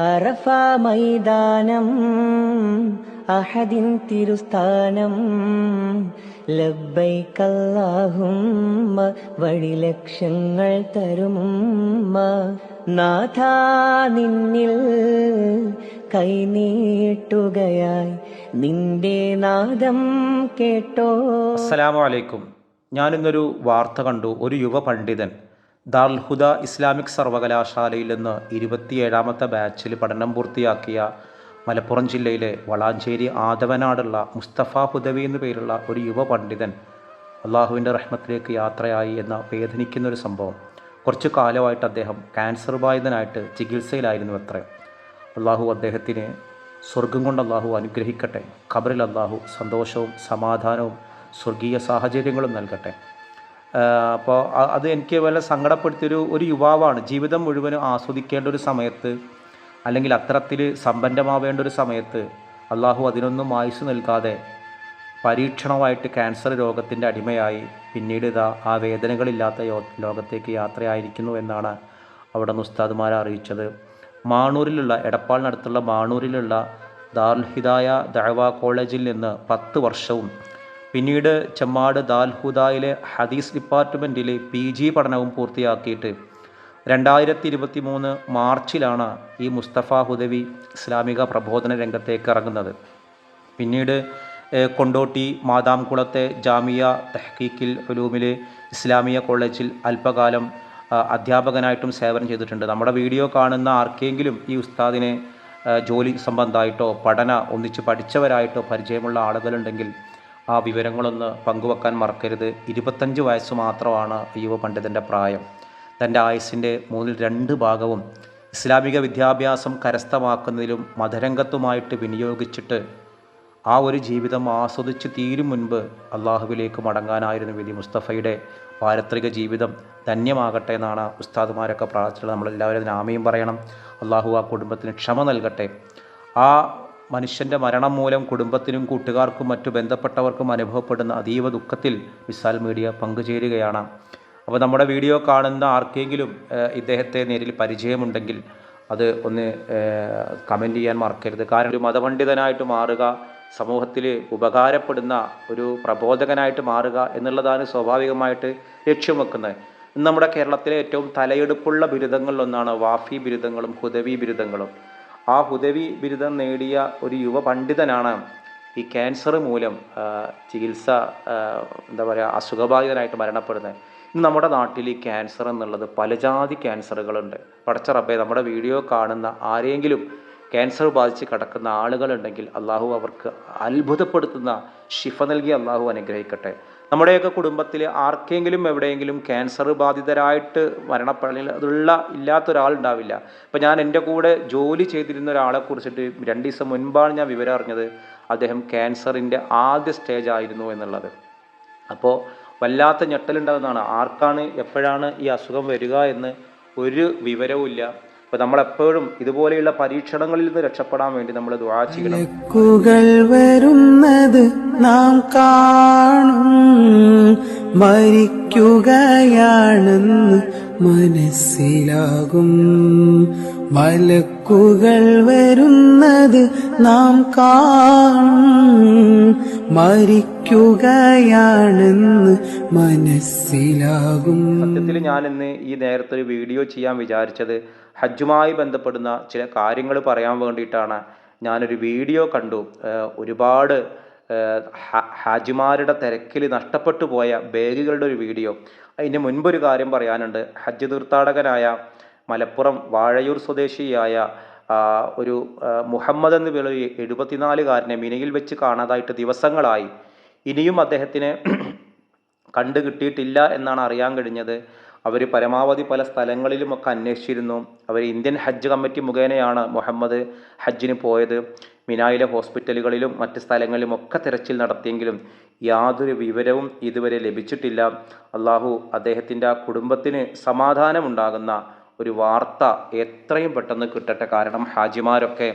അറഫ മൈതാനം അഹദിൻ തിരുസ്ഥാനം. ലബ്ബൈക്കല്ലാഹുമ്മ വഴി ലക്ഷ്യങ്ങൾ തരും നാഥാ നിന്നിൽ കൈനീട്ടുകയായി നിന്റെ നാദം കേട്ടോ. അസ്സലാമു അലൈക്കും. ഞാനിന്നൊരു വാർത്ത കണ്ടു. ഒരു യുവ പണ്ഡിതൻ ദാറുൽ ഹുദ ഇസ്ലാമിക് സർവകലാശാലയിൽ നിന്ന് ഇരുപത്തിയേഴാമത്തെ ബാച്ചിൽ പഠനം പൂർത്തിയാക്കിയ മലപ്പുറം ജില്ലയിലെ വളാഞ്ചേരി ആദവനാടുള്ള മുസ്തഫ ഹുദവി എന്നു പേരുള്ള ഒരു യുവ പണ്ഡിതൻ അള്ളാഹുവിന്റെ റഹ്മത്തിലേക്ക് യാത്രയായി എന്ന വേദനിക്കുന്നൊരു സംഭവം. കുറച്ചു കാലമായിട്ട് അദ്ദേഹം ക്യാൻസർ ബാധിതനായിട്ട് ചികിത്സയിലായിരുന്നു അത്രേ. അള്ളാഹു അദ്ദേഹത്തിന് സ്വർഗം കൊണ്ട് അള്ളാഹു അനുഗ്രഹിക്കട്ടെ. ഖബറിൽ അള്ളാഹു സന്തോഷവും സമാധാനവും സ്വർഗീയ സാഹചര്യങ്ങളും നൽകട്ടെ. അപ്പോൾ അത് എനിക്ക് വല്ല സങ്കടപ്പെടുത്തിയൊരു ഒരു യുവാവാണ്. ജീവിതം മുഴുവനും ആസ്വദിക്കേണ്ട ഒരു സമയത്ത് അല്ലെങ്കിൽ അത്തരത്തിൽ സമ്പന്നമാവേണ്ട ഒരു സമയത്ത് അള്ളാഹു അതിനൊന്നും ആയുസ് നൽകാതെ പരീക്ഷണമായിട്ട് ക്യാൻസർ രോഗത്തിന്റെ അടിമയായി പിന്നീട് ഇതാ ആ വേദനകളില്ലാത്ത ലോകത്തേക്ക് യാത്രയായിരിക്കുന്നു എന്നാണ് അവിടെ നിന്ന് അറിയിച്ചത്. മാണൂരിലുള്ള എടപ്പാളിനടുത്തുള്ള മാണൂരിലുള്ള ദാർഹിദായ ഹിദായ ദഅവ കോളേജിൽ നിന്ന് പത്ത് വർഷവും പിന്നീട് ചെമ്മാട് ദാൽഹുദായിലെ ഹദീസ് ഡിപ്പാർട്ട്മെന്റിലെ പി ജി പഠനവും പൂർത്തിയാക്കിയിട്ട് രണ്ടായിരത്തി ഇരുപത്തി മൂന്ന് മാർച്ചിലാണ് ഈ മുസ്തഫ ഹുദവി ഇസ്ലാമിക പ്രബോധന രംഗത്തേക്ക് ഇറങ്ങുന്നത്. പിന്നീട് കൊണ്ടോട്ടി മാതാംകുളത്തെ ജാമിയ തെഹ്ക്കീക്കിൽ ഉലൂമിലെ ഇസ്ലാമിയ കോളേജിൽ അല്പകാലം അധ്യാപകനായിട്ടും സേവനം ചെയ്തിട്ടുണ്ട്. നമ്മുടെ വീഡിയോ കാണുന്ന ആർക്കെങ്കിലും ഈ ഉസ്താദിനെ ജോലി സംബന്ധമായിട്ടോ പഠന ഒന്നിച്ച് പഠിച്ചവരായിട്ടോ പരിചയമുള്ള ആളുകളുണ്ടെങ്കിൽ ആ വിവരങ്ങളൊന്ന് പങ്കുവെക്കാൻ മറക്കരുത്. ഇരുപത്തഞ്ച് വയസ്സ് മാത്രമാണ് യുവ പണ്ഡിതന്റെ പ്രായം. തന്റെ ആയുസ്സിന്റെ മൂന്നിൽ രണ്ട് ഭാഗവും ഇസ്ലാമിക വിദ്യാഭ്യാസം കരസ്ഥമാക്കുന്നതിലും മതരംഗത്തുമായിട്ട് വിനിയോഗിച്ചിട്ട് ആ ഒരു ജീവിതം ആസ്വദിച്ച് തീരും മുൻപ് അള്ളാഹുവിലേക്ക് മടങ്ങാനായിരുന്നു വിധി മുസ്തഫയുടെ പാരത്രിക ജീവിതം. ധന്യമാകട്ടെ എന്നാണ് ഉസ്താദുമാരൊക്കെ പ്രാർത്ഥിച്ചത് നമ്മളെല്ലാവരും ആമയും പറയണം. അള്ളാഹു ആ കുടുംബത്തിന് ക്ഷമ നൽകട്ടെ. ആ മനുഷ്യന്റെ മരണം മൂലം കുടുംബത്തിനും കൂട്ടുകാർക്കും മറ്റു ബന്ധപ്പെട്ടവർക്കും അനുഭവപ്പെടുന്ന അതീവ ദുഃഖത്തിൽ വിശാൽ മീഡിയ പങ്കുചേരുകയാണ്. അപ്പോൾ നമ്മുടെ വീഡിയോ കാണുന്ന ആർക്കെങ്കിലും ഇദ്ദേഹത്തെ നേരിൽ പരിചയമുണ്ടെങ്കിൽ അത് ഒന്ന് കമന്റ് ചെയ്യാൻ മറക്കരുത്. കാരണം ഒരു മതപണ്ഡിതനായിട്ട് മാറുക സമൂഹത്തിൽ ഉപകാരപ്പെടുന്ന ഒരു പ്രബോധകനായിട്ട് മാറുക എന്നുള്ളതാണ് സ്വാഭാവികമായിട്ട് ലക്ഷ്യം വെക്കുന്നത്. ഇന്ന് നമ്മുടെ കേരളത്തിലെ ഏറ്റവും തലയെടുപ്പുള്ള ബിരുദങ്ങളിലൊന്നാണ് വാഫി ബിരുദങ്ങളും ഹുദവി ബിരുദങ്ങളും. ആ ഹുദവി ബിരുദം നേടിയ ഒരു യുവ പണ്ഡിതനാണ് ഈ ക്യാൻസർ മൂലം ചികിത്സ എന്താ പറയുക അസുഖബാധിതനായിട്ട് മരണപ്പെടുന്നത്. ഇന്ന് നമ്മുടെ നാട്ടിൽ ഈ ക്യാൻസർ എന്നുള്ളത് പലജാതി ക്യാൻസറുകളുണ്ട് പടച്ച നമ്മുടെ വീഡിയോ കാണുന്ന ആരെങ്കിലും ക്യാൻസർ ബാധിച്ച് കിടക്കുന്ന ആളുകളുണ്ടെങ്കിൽ അള്ളാഹു അവർക്ക് അത്ഭുതപ്പെടുത്തുന്ന ഷിഫ നൽകി അള്ളാഹു അനുഗ്രഹിക്കട്ടെ. നമ്മുടെയൊക്കെ കുടുംബത്തിൽ ആർക്കെങ്കിലും എവിടെയെങ്കിലും ക്യാൻസർ ബാധിതരായിട്ട് മരണപ്പെടലിൽ അതുള്ള ഇല്ലാത്ത ഒരാളുണ്ടാവില്ല ഇപ്പം ഞാൻ എന്റെ കൂടെ ജോലി ചെയ്തിരുന്ന ഒരാളെ കുറിച്ചിട്ട് രണ്ട് ദിവസം മുൻപാണ് ഞാൻ വിവരം അറിഞ്ഞത്. അദ്ദേഹം ക്യാൻസറിന്റെ ആദ്യ സ്റ്റേജ് ആയിരുന്നു എന്നുള്ളത്. അപ്പോൾ വല്ലാത്ത ഞെട്ടലുണ്ടാകുന്നതാണ് ആർക്കാണ് എപ്പോഴാണ് ഈ അസുഖം വരിക എന്ന് ഒരു വിവരവുമില്ല. അപ്പോൾ നമ്മളെപ്പോഴും ഇതുപോലെയുള്ള പരീക്ഷണങ്ങളിൽ നിന്ന് രക്ഷപ്പെടാൻ വേണ്ടി നമ്മൾ ദുആ ചെയ്യണം. വരുന്നത് നാം കാണും. മരിക്കുകയാണെന്ന് മനസ്സിലാകും. മലക്കുകൾ വരുന്നത് നാം കാണും. മരിക്കുകയാണെന്ന് മനസ്സിലാകും. സത്യത്തിൽ ഞാൻ ഇന്ന് ഈ നേരത്തെ ഒരു വീഡിയോ ചെയ്യാൻ വിചാരിച്ചത് ഹജ്ജുമായി ബന്ധപ്പെടുന്ന ചില കാര്യങ്ങൾ പറയാൻ വേണ്ടിയിട്ടാണ് ഞാനൊരു വീഡിയോ കണ്ടു. ഒരുപാട് ഹാജിമാരുടെ തിരക്കിൽ നഷ്ടപ്പെട്ടു പോയ ബാഗുകളുടെ ഒരു വീഡിയോ. അതിന് മുൻപൊരു കാര്യം പറയാനുണ്ട്. ഹജ്ജ് തീർത്ഥാടകനായ മലപ്പുറം വാഴയൂർ സ്വദേശിയായ ഒരു മുഹമ്മദ് എന്ന് ഒരു എഴുപത്തിനാലുകാരനെ മിനയിൽ വെച്ച് കാണാതായിട്ട് ദിവസങ്ങളായി. ഇനിയും അദ്ദേഹത്തിന് കണ്ടു കിട്ടിയിട്ടില്ല എന്നാണ് അറിയാൻ കഴിഞ്ഞത്. അവർ പരമാവധി പല സ്ഥലങ്ങളിലുമൊക്കെ അന്വേഷിച്ചിരുന്നു. അവർ ഇന്ത്യൻ ഹജ്ജ് കമ്മിറ്റി മുഖേനയാണ് മുഹമ്മദ് ഹജ്ജിന് പോയത്. മിനായിലെ ഹോസ്പിറ്റലുകളിലും മറ്റ് സ്ഥലങ്ങളിലുമൊക്കെ തിരച്ചിൽ നടത്തിയെങ്കിലും യാതൊരു വിവരവും ഇതുവരെ ലഭിച്ചിട്ടില്ല. അള്ളാഹു അദ്ദേഹത്തിന്റെ ആ കുടുംബത്തിന് സമാധാനമുണ്ടാകുന്ന ഒരു വാർത്ത എത്രയും പെട്ടെന്ന് കിട്ടട്ടെ. കാരണം ഹാജിമാരൊക്കെ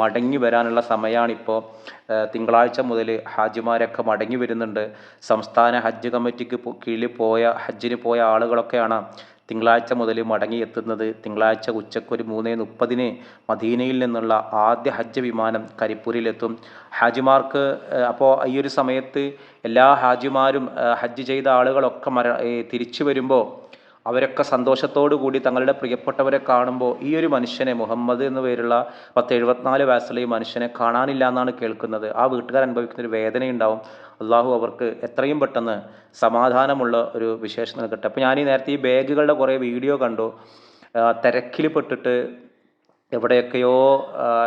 മടങ്ങി വരാനുള്ള സമയമാണിപ്പോൾ തിങ്കളാഴ്ച മുതൽ ഹാജിമാരൊക്കെ മടങ്ങി വരുന്നുണ്ട്. സംസ്ഥാന ഹജ്ജ് കമ്മിറ്റിക്ക് കീഴിൽ പോയ ഹജ്ജിന് പോയ ആളുകളൊക്കെയാണ് തിങ്കളാഴ്ച മുതൽ മടങ്ങിയെത്തുന്നത് തിങ്കളാഴ്ച ഉച്ചയ്ക്ക് ഒരു മൂന്ന് മുപ്പതിന് മദീനയിൽ നിന്നുള്ള ആദ്യ ഹജ്ജ് വിമാനം കരിപ്പൂരിലെത്തും ഹാജിമാർക്ക് അപ്പോൾ ഈ ഒരു സമയത്ത് എല്ലാ ഹാജിമാരും ഹജ്ജ് ചെയ്ത ആളുകളൊക്കെ മര തിരിച്ചു വരുമ്പോൾ അവരൊക്കെ സന്തോഷത്തോടു കൂടി തങ്ങളുടെ പ്രിയപ്പെട്ടവരെ കാണുമ്പോൾ ഈ ഒരു മനുഷ്യനെ മുഹമ്മദ് എന്ന് പേരുള്ള പത്ത് എഴുപത്തിനാല് വയസ്സുള്ള ഈ മനുഷ്യനെ കാണാനില്ല എന്നാണ് കേൾക്കുന്നത്. ആ വീട്ടുകാർ അനുഭവിക്കുന്ന ഒരു വേദനയുണ്ടാവും. അള്ളാഹു അവർക്ക് എത്രയും പെട്ടെന്ന് സമാധാനമുള്ള ഒരു വിശേഷം നൽകട്ടെ. അപ്പോൾ ഞാൻ ഈ നേരത്തെ ഈ ബാഗുകളുടെ കുറേ വീഡിയോ കണ്ടു. തിരക്കിൽ പെട്ടിട്ട് എവിടെയൊക്കെയോ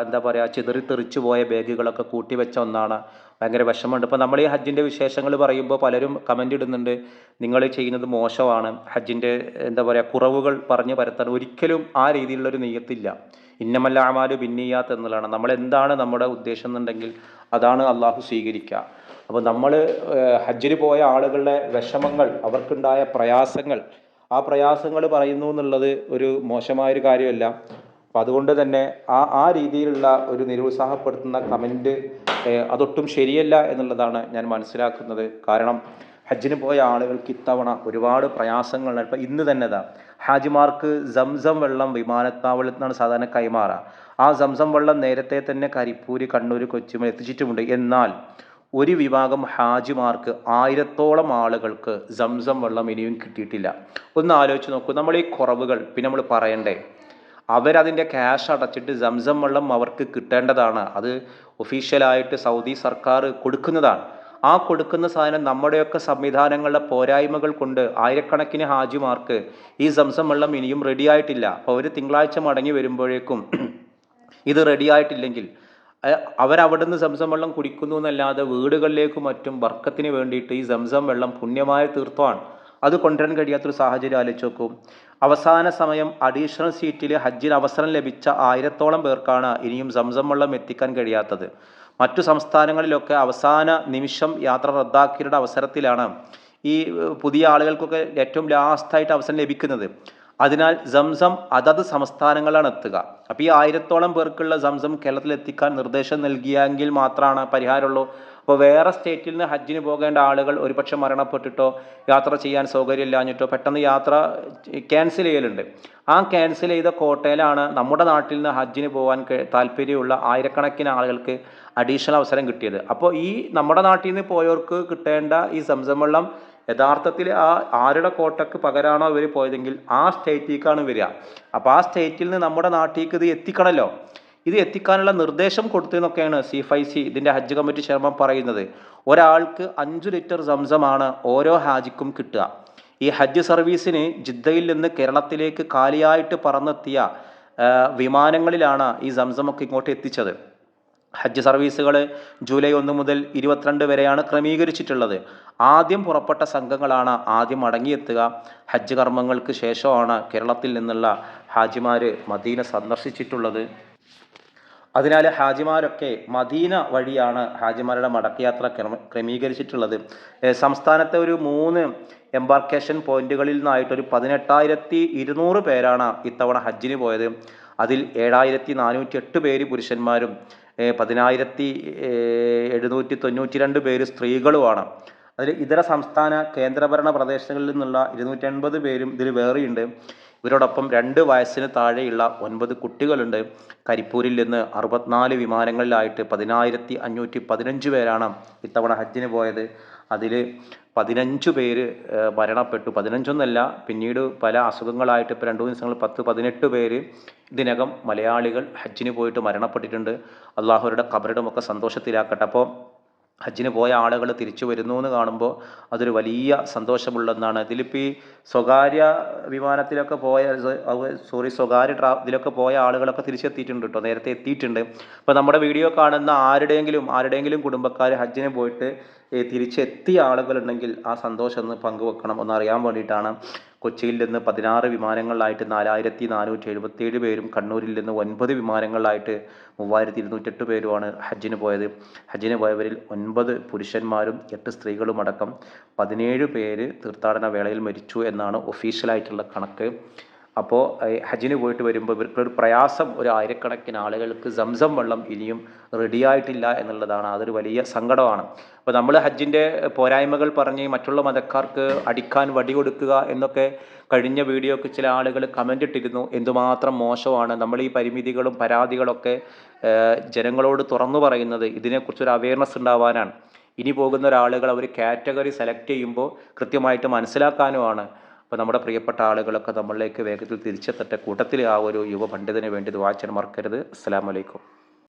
എന്താ പറയുക ചിതറിത്തെറിച്ചു പോയ ബാഗുകളൊക്കെ കൂട്ടിവെച്ച ഒന്നാണ് ഭയങ്കര വിഷമമുണ്ട്. ഇപ്പോൾ നമ്മൾ ഈ ഹജ്ജിന്റെ വിശേഷങ്ങൾ പറയുമ്പോൾ പലരും കമന്റ് ഇടുന്നുണ്ട്. നിങ്ങൾ ചെയ്യുന്നത് മോശമാണ്. ഹജ്ജിന്റെ എന്താ പറയുക കുറവുകൾ പറഞ്ഞ് പരത്താൻ ഒരിക്കലും ആ രീതിയിലുള്ളൊരു നെയ്യത്തില്ല. ഇന്നമല്ല ആമാൽ ബിന്നിയാത്ത് എന്നുള്ളതാണ്. നമ്മൾ എന്താണ് നമ്മുടെ ഉദ്ദേശം എന്നുണ്ടെങ്കിൽ അതാണ് അള്ളാഹു സ്വീകരിക്കുക. അപ്പോൾ നമ്മൾ ഹജ്ജിന് പോയ ആളുകളുടെ വിഷമങ്ങൾ അവർക്കുണ്ടായ പ്രയാസങ്ങൾ ആ പ്രയാസങ്ങൾ പറയുന്നു എന്നുള്ളത് ഒരു മോശമായൊരു കാര്യമല്ല. അപ്പം അതുകൊണ്ട് തന്നെ ആ ആ രീതിയിലുള്ള ഒരു നിരുത്സാഹപ്പെടുത്തുന്ന കമന്റ് അതൊട്ടും ശരിയല്ല എന്നുള്ളതാണ് ഞാൻ മനസ്സിലാക്കുന്നത്. കാരണം ഹജ്ജിന് പോയ ആളുകൾക്ക് ഇത്തവണ ഒരുപാട് പ്രയാസങ്ങൾ ഇപ്പം ഇന്ന് തന്നെ ഇതാ ഹാജിമാർക്ക് സംസം വെള്ളം വിമാനത്താവളത്തിൽ നിന്നാണ് സാധാരണ കൈമാറുക ആ സംസം വെള്ളം നേരത്തെ തന്നെ കരിപ്പൂര് കണ്ണൂർ കൊച്ചിമൽ എത്തിച്ചിട്ടുമുണ്ട്. എന്നാൽ ഒരു വിഭാഗം ഹാജിമാർക്ക് ആയിരത്തോളം ആളുകൾക്ക് സംസം വെള്ളം ഇനിയും കിട്ടിയിട്ടില്ല. ഒന്ന് ആലോചിച്ച് നോക്കൂ. നമ്മൾ ഈ കുറവുകൾ പിന്നെ നമ്മൾ പറയണ്ടേ അവരതിന്റെ ക്യാഷ് അടച്ചിട്ട് സംസം വെള്ളം അവർക്ക് കിട്ടേണ്ടതാണ്. അത് ഒഫീഷ്യലായിട്ട് സൗദി സർക്കാർ കൊടുക്കുന്നതാണ്. ആ കൊടുക്കുന്ന സാധനം നമ്മുടെയൊക്കെ സംവിധാനങ്ങളുടെ പോരായ്മകൾ കൊണ്ട് ആയിരക്കണക്കിന് ഹാജിമാർക്ക് ഈ സംസം വെള്ളം ഇനിയും റെഡിയായിട്ടില്ല അപ്പോൾ ഒരു തിങ്കളാഴ്ച മടങ്ങി വരുമ്പോഴേക്കും ഇത് റെഡിയായിട്ടില്ലെങ്കിൽ അവരവിടുന്ന് സംസം വെള്ളം കുടിക്കുന്നു എന്നല്ലാതെ വീടുകളിലേക്കും മറ്റും വർക്കത്തിന് വേണ്ടിയിട്ട് ഈ സംസം വെള്ളം പുണ്യമായ തീർത്ഥമാണ് അത് കൊണ്ടുവരാൻ കഴിയാത്തൊരു സാഹചര്യം ആലോചിച്ച് നോക്കും. അവസാന സമയം അഡീഷണൽ സീറ്റിൽ ഹജ്ജിന് അവസരം ലഭിച്ച ആയിരത്തോളം പേർക്കാണ് ഇനിയും സംസം വെള്ളം എത്തിക്കാൻ കഴിയാത്തത്. മറ്റു സംസ്ഥാനങ്ങളിലൊക്കെ അവസാന നിമിഷം യാത്ര റദ്ദാക്കിയവരുടെ അവസരത്തിലാണ് ഈ പുതിയ ആളുകൾക്കൊക്കെ ഏറ്റവും ലാസ്റ്റായിട്ട് അവസരം ലഭിക്കുന്നത്. അതിനാൽ സംസം അതത് സംസ്ഥാനങ്ങളാണ് എത്തുക. അപ്പോൾ ഈ ആയിരത്തോളം പേർക്കുള്ള സംസം കേരളത്തിൽ എത്തിക്കാൻ നിർദ്ദേശം നൽകിയെങ്കിൽ മാത്രമാണ് പരിഹാരമുള്ളൂ. അപ്പോൾ വേറെ സ്റ്റേറ്റിൽ നിന്ന് ഹജ്ജിന് പോകേണ്ട ആളുകൾ ഒരുപക്ഷെ മരണപ്പെട്ടിട്ടോ യാത്ര ചെയ്യാൻ സൗകര്യമില്ലാഞ്ഞിട്ടോ പെട്ടെന്ന് യാത്ര ക്യാൻസൽ ചെയ്യലുണ്ട്. ആ ക്യാൻസൽ ചെയ്ത കോട്ടയിലാണ് നമ്മുടെ നാട്ടിൽ നിന്ന് ഹജ്ജിന് പോകാൻ താല്പര്യമുള്ള ആയിരക്കണക്കിന് ആളുകൾക്ക് അഡീഷണൽ അവസരം കിട്ടിയത്. അപ്പോൾ ഈ നമ്മുടെ നാട്ടിൽ നിന്ന് പോയവർക്ക് കിട്ടേണ്ട ഈ സംസം വെള്ളം യഥാർത്ഥത്തിൽ ആ ആരുടെ കോട്ടക്ക് പകരാണോ ഇവർ പോയതെങ്കിൽ ആ സ്റ്റേറ്റിലേക്കാണ് വരിക. അപ്പോൾ ആ സ്റ്റേറ്റിൽ നിന്ന് നമ്മുടെ നാട്ടിലേക്ക് ഇത് എത്തിക്കണമല്ലോ ഇത് എത്തിക്കാനുള്ള നിർദ്ദേശം കൊടുത്തെന്നൊക്കെയാണ് സി ഫൈ സി ഇതിന്റെ ഹജ്ജ് കമ്മിറ്റി ചെയർമാൻ പറയുന്നത്. ഒരാൾക്ക് അഞ്ച് ലിറ്റർ സംസമാണ് ഓരോ ഹാജിക്കും കിട്ടുക. ഈ ഹജ്ജ് സർവീസിന് ജിദ്ദയിൽ നിന്ന് കേരളത്തിലേക്ക് കാലിയായിട്ട് പറന്നെത്തിയ വിമാനങ്ങളിലാണ് ഈ സംസമൊക്കെ ഇങ്ങോട്ട് എത്തിച്ചത്. ഹജ്ജ് സർവീസുകൾ ജൂലൈ ഒന്ന് മുതൽ ഇരുപത്തിരണ്ട് വരെയാണ് ക്രമീകരിച്ചിട്ടുള്ളത്. ആദ്യം പുറപ്പെട്ട സംഘങ്ങളാണ് ആദ്യം മടങ്ങിയെത്തുക. ഹജ്ജ് കർമ്മങ്ങൾക്ക് ശേഷമാണ് കേരളത്തിൽ നിന്നുള്ള ഹാജിമാർ മദീന സന്ദർശിച്ചിട്ടുള്ളത്. അതിനാൽ ഹാജിമാരൊക്കെ മദീന വഴിയാണ് ഹാജിമാരുടെ മടക്കയാത്ര ക്രമ- ക്രമീകരിച്ചിട്ടുള്ളത്. സംസ്ഥാനത്തെ ഒരു മൂന്ന് എംബാർക്കേഷൻ പോയിന്റുകളിൽ നിന്നായിട്ട് ഒരു പതിനെട്ടായിരത്തി ഇരുന്നൂറ് പേരാണ് ഇത്തവണ ഹജ്ജിന് പോയത്. അതിൽ ഏഴായിരത്തി നാനൂറ്റി എട്ട് പേര് പുരുഷന്മാരും പതിനായിരത്തി എഴുന്നൂറ്റി തൊണ്ണൂറ്റി രണ്ട് പേര് സ്ത്രീകളുമാണ്. അതിൽ ഇതര സംസ്ഥാന കേന്ദ്രഭരണ പ്രദേശങ്ങളിൽ നിന്നുള്ള ഇരുന്നൂറ്റി എൺപത് പേരും ഇതിൽ വേറെയുണ്ട്. ഇവരോടൊപ്പം രണ്ട് വയസ്സിന് താഴെയുള്ള ഒൻപത് കുട്ടികളുണ്ട്. കരിപ്പൂരിൽ നിന്ന് അറുപത്തിനാല് വിമാനങ്ങളിലായിട്ട് പതിനായിരത്തി അഞ്ഞൂറ്റി പതിനഞ്ച് പേരാണ് ഇത്തവണ ഹജ്ജിന് പോയത്. അതിൽ പതിനഞ്ച് പേര് മരണപ്പെട്ടു. പതിനഞ്ചൊന്നല്ല പിന്നീട് പല അസുഖങ്ങളായിട്ട് ഇപ്പോൾ രണ്ട് ദിവസങ്ങൾ പത്ത് പതിനെട്ട് പേര് ഇതിനകം മലയാളികൾ ഹജ്ജിന് പോയിട്ട് മരണപ്പെട്ടിട്ടുണ്ട്. അള്ളാഹുരുടെ കബറിടമൊക്കെ സന്തോഷത്തിലാക്കട്ടെ. അപ്പോൾ ഹജ്ജിന് പോയ ആളുകൾ തിരിച്ചു വരുന്നു എന്ന് കാണുമ്പോൾ അതൊരു വലിയ സന്തോഷമുള്ളതാണ് ഇതിലിപ്പോൾ ഈ സ്വകാര്യ വിമാനത്തിലൊക്കെ പോയ സോറി സ്വകാര്യ ട്രാ ഇതിലൊക്കെ പോയ ആളുകളൊക്കെ തിരിച്ചെത്തിയിട്ടുണ്ട് കേട്ടോ നേരത്തെ എത്തിയിട്ടുണ്ട്. അപ്പോൾ നമ്മുടെ വീഡിയോ കാണുന്ന ആരുടെയെങ്കിലും ആരുടെയെങ്കിലും കുടുംബക്കാർ ഹജ്ജിന് പോയിട്ട് തിരിച്ചെത്തിയ ആളുകളുണ്ടെങ്കിൽ ആ സന്തോഷം ഒന്ന് പങ്കുവെക്കണം ഒന്ന് അറിയാൻ വേണ്ടിയിട്ടാണ്. കൊച്ചിയിൽ നിന്ന് പതിനാറ് വിമാനങ്ങളിലായിട്ട് നാലായിരത്തി നാനൂറ്റി എഴുപത്തേഴ് പേരും കണ്ണൂരിൽ നിന്ന് ഒൻപത് വിമാനങ്ങളിലായിട്ട് മൂവായിരത്തി ഇരുന്നൂറ്റെട്ട് പേരുമാണ് ഹജ്ജിന് പോയത്. ഹജ്ജിന് പോയവരിൽ ഒൻപത് പുരുഷന്മാരും എട്ട് സ്ത്രീകളും അടക്കം പതിനേഴ് പേര് തീർത്ഥാടന വേളയിൽ മരിച്ചു എന്നാണ് ഒഫീഷ്യലായിട്ടുള്ള കണക്ക്. അപ്പോൾ ഹജ്ജിന് പോയിട്ട് വരുമ്പോൾ ഇവർക്കൊരു പ്രയാസം ഒരു ആയിരക്കണക്കിന് ആളുകൾക്ക് സംസം വെള്ളം ഇനിയും റെഡിയായിട്ടില്ല എന്നുള്ളതാണ് അതൊരു വലിയ സങ്കടമാണ്. അപ്പോൾ നമ്മൾ ഹജ്ജിന്റെ പോരായ്മകൾ പറഞ്ഞ് മറ്റുള്ള മതക്കാർക്ക് അടിക്കാൻ വടി കൊടുക്കുക എന്നൊക്കെ കഴിഞ്ഞ വീഡിയോക്ക് ചില ആളുകൾ കമന്റ് ഇട്ടിരുന്നു. എന്തുമാത്രം മോശമാണ്. നമ്മൾ ഈ പരിമിതികളും പരാതികളൊക്കെ ജനങ്ങളോട് തുറന്നു പറയുന്നത്. ഇതിനെക്കുറിച്ചൊരു അവയർനെസ് ഉണ്ടാവാനാണ്. ഇനി പോകുന്ന ഒരാളുകൾ അവർ കാറ്റഗറി സെലക്ട് ചെയ്യുമ്പോൾ കൃത്യമായിട്ട് മനസ്സിലാക്കാനുമാണ്. അപ്പോൾ നമ്മുടെ പ്രിയപ്പെട്ട ആളുകളൊക്കെ നമ്മളിലേക്ക് വേഗത്തിൽ തിരിച്ചെത്തട്ടെ. കൂട്ടത്തിൽ ആ ഒരു യുവ പണ്ഡിതന് വേണ്ടി വായിച്ചാൽ മറക്കരുത്. അസ്സലാമു അലൈക്കും.